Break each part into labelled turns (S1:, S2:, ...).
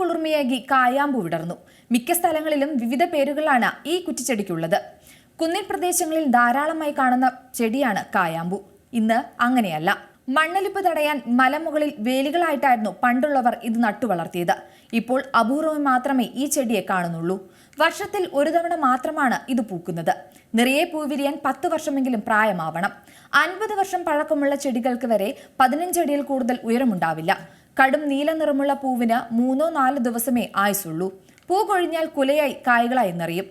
S1: കുളിർമയേകി കായാമ്പു വിടർന്നു. മിക്ക സ്ഥലങ്ങളിലും വിവിധ പേരുകളാണ് ഈ കുറ്റിച്ചെടിക്കുള്ളത്. കുന്നിൻ പ്രദേശങ്ങളിൽ ധാരാളമായി കാണുന്ന ചെടിയാണ് കായാമ്പു. ഇന്ന് അങ്ങനെയല്ല. മണ്ണൊലിപ്പ് തടയാൻ മലമുകളിൽ വേലികളായിട്ടായിരുന്നു പണ്ടുള്ളവർ ഇത് നട്ടുവളർത്തിയത് ഇപ്പോൾ അപൂർവം മാത്രമേ ഈ ചെടിയെ കാണുന്നുള്ളൂ. വർഷത്തിൽ ഒരു തവണ മാത്രമാണ് ഇത് പൂക്കുന്നത്. നിറയെ പൂവിരിയാൻ പത്ത് വർഷമെങ്കിലും പ്രായമാവണം. അൻപത് വർഷം പഴക്കമുള്ള ചെടികൾക്ക് വരെ പതിനഞ്ചടിയിൽ കൂടുതൽ ഉയരമുണ്ടാവില്ല. കടും നീല നിറമുള്ള പൂവിന് മൂന്നോ നാലോ ദിവസമേ ആയുസുള്ളൂ പൂ കൊഴിഞ്ഞാൽ കുലയായി കായകളായി നിറയും.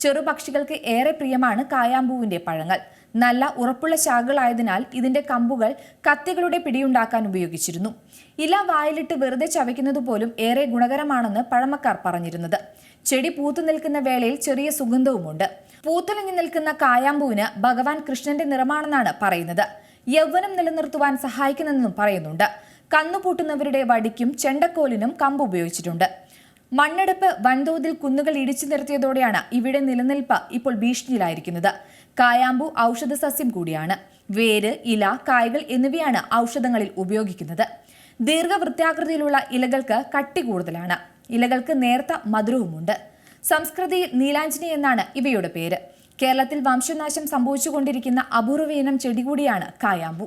S1: ചെറുപക്ഷികൾക്ക് ഏറെ പ്രിയമാണ് കായാമ്പൂവിന്റെ പഴങ്ങൾ. നല്ല ഉറപ്പുള്ള ശാഖകളായതിനാൽ ഇതിന്റെ കമ്പുകൾ കത്തികളുടെ പിടിയുണ്ടാക്കാൻ ഉപയോഗിച്ചിരുന്നു. ഇല വായിലിട്ട് വെറുതെ ചവയ്ക്കുന്നത് പോലും ഏറെ ഗുണകരമാണെന്ന് പഴമക്കാർ പറഞ്ഞിരുന്നത്. ചെടി പൂത്തു നിൽക്കുന്ന വേളയിൽ ചെറിയ സുഗന്ധവുമുണ്ട്. പൂത്തുലങ്ങി നിൽക്കുന്ന കായാമ്പൂവിന് ഭഗവാൻ കൃഷ്ണന്റെ നിറമാണെന്നാണ് പറയുന്നത്. യൗവനം നിലനിർത്തുവാൻ സഹായിക്കുന്നതെന്നും പറയുന്നുണ്ട്. കന്നുപൂട്ടുന്നവരുടെ വടിക്കും ചെണ്ടക്കോലിനും കമ്പ് ഉപയോഗിച്ചിട്ടുണ്ട്. മണ്ണെടുപ്പ് വൻതോതിൽ കുന്നുകൾ ഇടിച്ചു നിർത്തിയതോടെയാണ് ഇവിടെ നിലനിൽപ്പ് ഇപ്പോൾ ഭീഷണിയിലായിരിക്കുന്നത്. കായാമ്പു ഔഷധ സസ്യം കൂടിയാണ്. വേര് ഇല കായകൾ എന്നിവയാണ് ഔഷധങ്ങളിൽ ഉപയോഗിക്കുന്നത്. ദീർഘവൃത്താകൃതിയിലുള്ള ഇലകൾക്ക് കട്ടി കൂടുതലാണ്. ഇലകൾക്ക് നേർത്ത മധുരവുമുണ്ട്. സംസ്കൃതിയിൽ നീലാഞ്ജനി എന്നാണ് ഇവയുടെ പേര്. കേരളത്തിൽ വംശനാശം സംഭവിച്ചുകൊണ്ടിരിക്കുന്ന അപൂർവയിനം ചെടി കൂടിയാണ് കായാമ്പു.